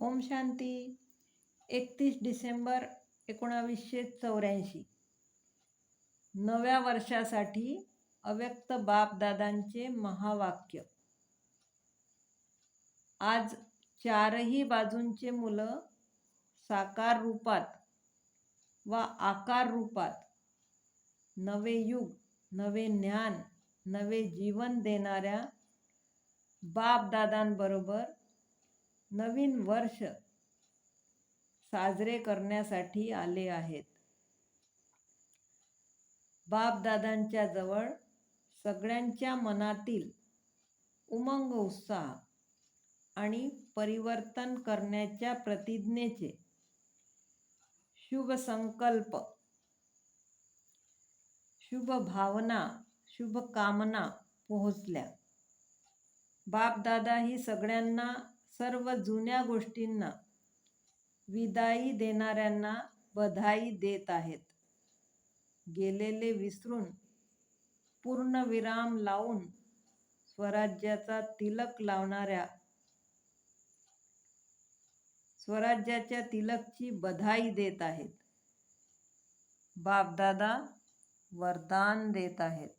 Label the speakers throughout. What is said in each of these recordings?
Speaker 1: ओम शांती. एकतीस डिसेंबर एकोणावीसशे चौऱ्याऐंशी. नव्या वर्षासाठी अव्यक्त बापदादांचे महावाक्य. आज चारही बाजूंचे मुलं साकार रूपात वा आकार रूपात नवे युग नवे ज्ञान नवे जीवन देणाऱ्या बापदादांबरोबर नवीन वर्ष साजरे करण्यासाठी आले आहेत. बापदादांच्या जवळ सगळ्यांच्या मनातील उमंग उत्साह आणि परिवर्तन करण्याच्या प्रतिज्ञेचे शुभ संकल्प शुभ भावना शुभकामना पोहोचल्या. बापदादा ही सगळ्यांना सर्व जुन्या गोष्टींना विदाई देणाऱ्यांना बधाई देत आहेत. गेलेले विसरून पूर्ण विराम लावून स्वराज्याचा तिलक लावणाऱ्या स्वराज्याच्या तिलकची बधाई देत आहेत. बापदादा वरदान देत आहेत.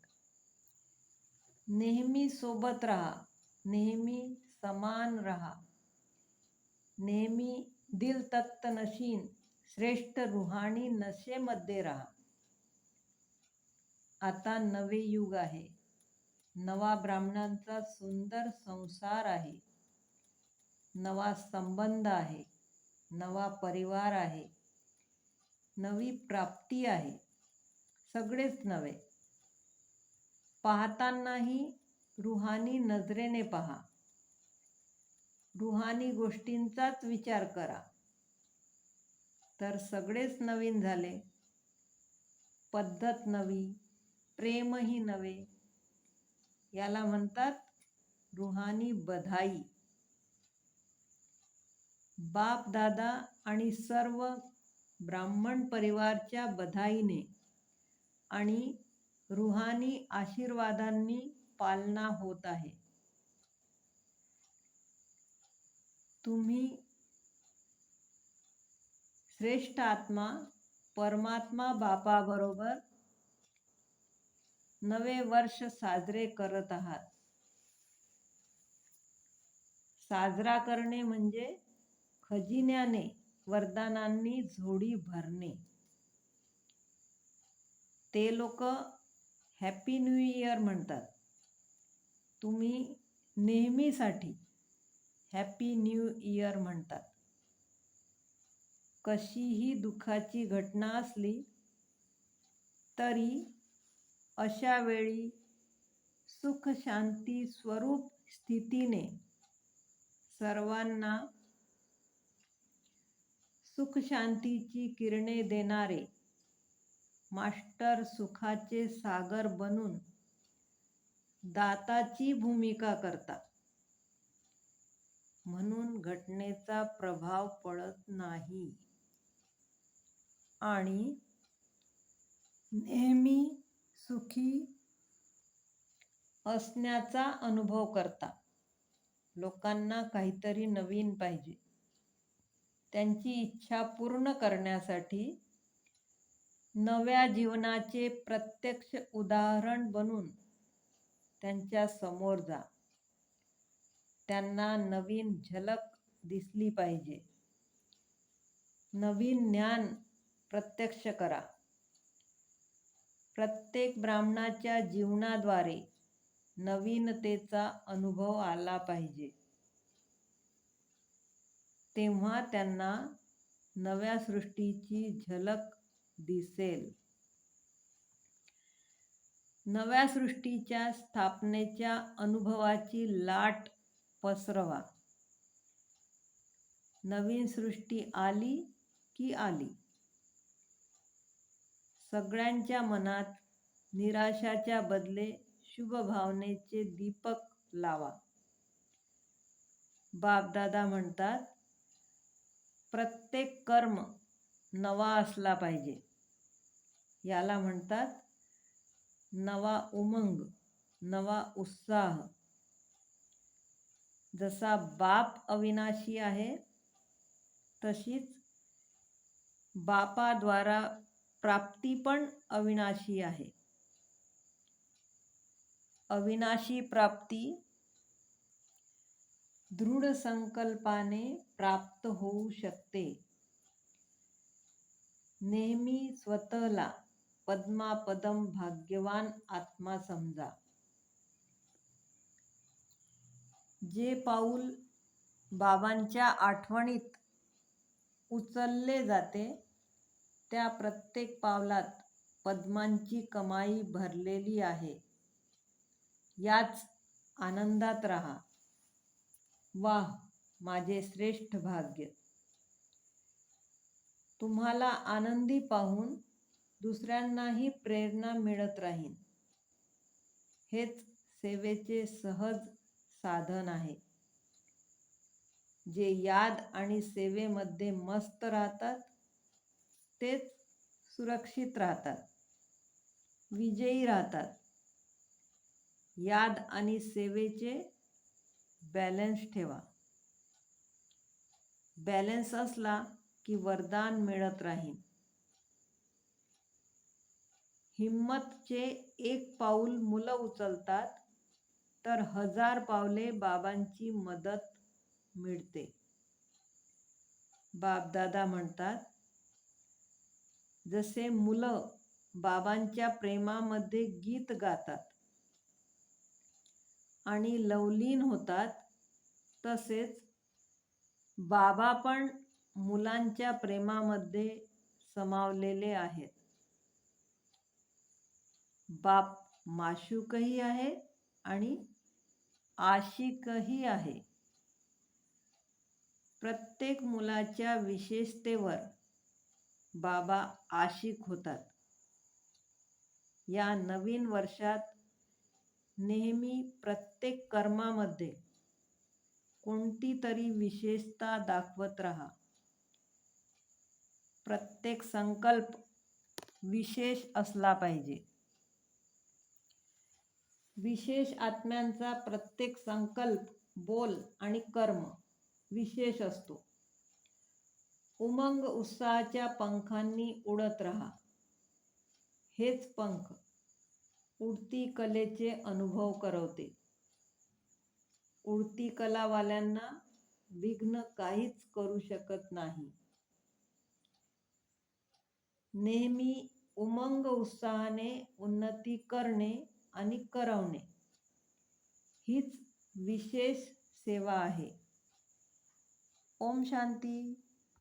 Speaker 1: नेहमी सोबत राहा नेहमी समान रहा. नेहमी दिल तत्त नशीन श्रेष्ठ रुहानी नशेमध्ये राहा. आता नवे युग आहे. नवा ब्राह्मणांचा सुंदर संसार आहे. नवा संबंध आहे. नवा परिवार आहे. नवी प्राप्ती आहे. सगळेच नवे. पाहतानाही रुहानी नजरेने पहा. रुहानी गोष्टींचाच विचार करा. तर सगळेच नवीन झाले. पद्धत नवी प्रेमही नवे. याला म्हणतात रुहानी बधाई. बाप दादा आणि सर्व ब्राह्मण परिवारच्या बधाईने आणि रुहानी आशीर्वादांनी पालना होत आहे. तुम्ही श्रेष्ठ आत्मा परमात्मा बापाबरोबर नवे वर्ष साजरे करत आहात. साजरा करणे म्हणजे खजिन्याने वरदानांनी झोडी भरणे. ते लोक हॅपी न्यू इयर म्हणतात. तुम्ही नेहमीसाठी हॅपी न्यू इयर म्हणतात. कशीही दुःखाची घटना असली तरी अशा वेळी सुख शांती स्वरूप स्थितीने सर्वांना सुख शांतीची किरणे देणारे मास्टर सुखाचे सागर बनून दाताची भूमिका करतात. म्हणून घटनेचा प्रभाव पडत नाही. आणि नेहमी सुखी असण्याचा अनुभव करता. लोकांना काहीतरी नवीन पाहिजे. त्यांची इच्छा पूर्ण करण्यासाठी नव्या जीवनाचे प्रत्यक्ष उदाहरण बनून त्यांच्यासमोर जा. त्यांना नवीन झलक दिसली पाहिजे. नवीन ज्ञान प्रत्यक्ष करा. प्रत्येक ब्राह्मणाच्या जीवनाद्वारे नवीनतेचा अनुभव आला पाहिजे. तेव्हा त्यांना नव्या सृष्टीची झलक दिसेल. नव्या सृष्टीच्या स्थापनेच्या अनुभवाची लाट पसरवा. नवीन सृष्टी आली की आली? सगळ्यांच्या मनात निराशाच्या बदले शुभ भावनेचे दीपक लावा. बापदादा म्हणतात प्रत्येक कर्म नवा असला पाहिजे. याला म्हणतात नवा उमंग नवा उत्साह. जसा बाप अविनाशी आहे तशीच बापाद्वारा प्राप्ती पण अविनाशी आहे. अविनाशी प्राप्ती दृढ संकल्पाने प्राप्त होऊ शकते. नेहमी स्वतःला पद्मापदम भाग्यवान आत्मा समजा. जे पाऊल बाबांच्या आठवणीत उचलले जाते त्या प्रत्येक पावलात पद्मांची कमाई भरलेली आहे. याच आनंदात राहा. वाह माझे श्रेष्ठ भाग्य. तुम्हाला आनंदी पाहून दुसऱ्यांनाही प्रेरणा मिळत राहील हेच सेवेचे सहज साधन आहे. जे याद आणि सेवेमध्ये मस्त राहतात तेच सुरक्षित राहतात. विजयी राहतात. याद आणि सेवेचे बॅलन्स ठेवा. बॅलन्स असला की वरदान मिळत राहील. हिम्मतचे एक पाऊल मुलं उचलतात तर हजार पावले बाबांची मदत मिळते. बापदादा म्हणतात जसे मुलं बाबांच्या प्रेमामध्ये गीत गातात आणि लवलीन होतात तसेच बाबा पण मुलांच्या प्रेमामध्ये समावलेले आहेत. बाप माशूकही आहे आणि आशिकही आहे. प्रत्येक मुलाच्या विशेषतेवर बाबा आशिक होतात. या नवीन वर्षात नेहमी प्रत्येक कर्मामध्ये कोणती तरी विशेषता दाखवत राहा. प्रत्येक संकल्प विशेष असला पाहिजे. विशेष आत्म्यांचा प्रत्येक संकल्प बोल आणि कर्म विशेष असतो. उमंग उत्साहाच्या पंखांनी उडत राहा. हेच पंख उडती कलेचे अनुभव करवते. उडती कलावाल्यांना विघ्न काहीच करू शकत नाही. नेहमी उमंग उत्साहाने उन्नती करणे आणि करवणे. हीच विशेष सेवा आहे. ओम शांती.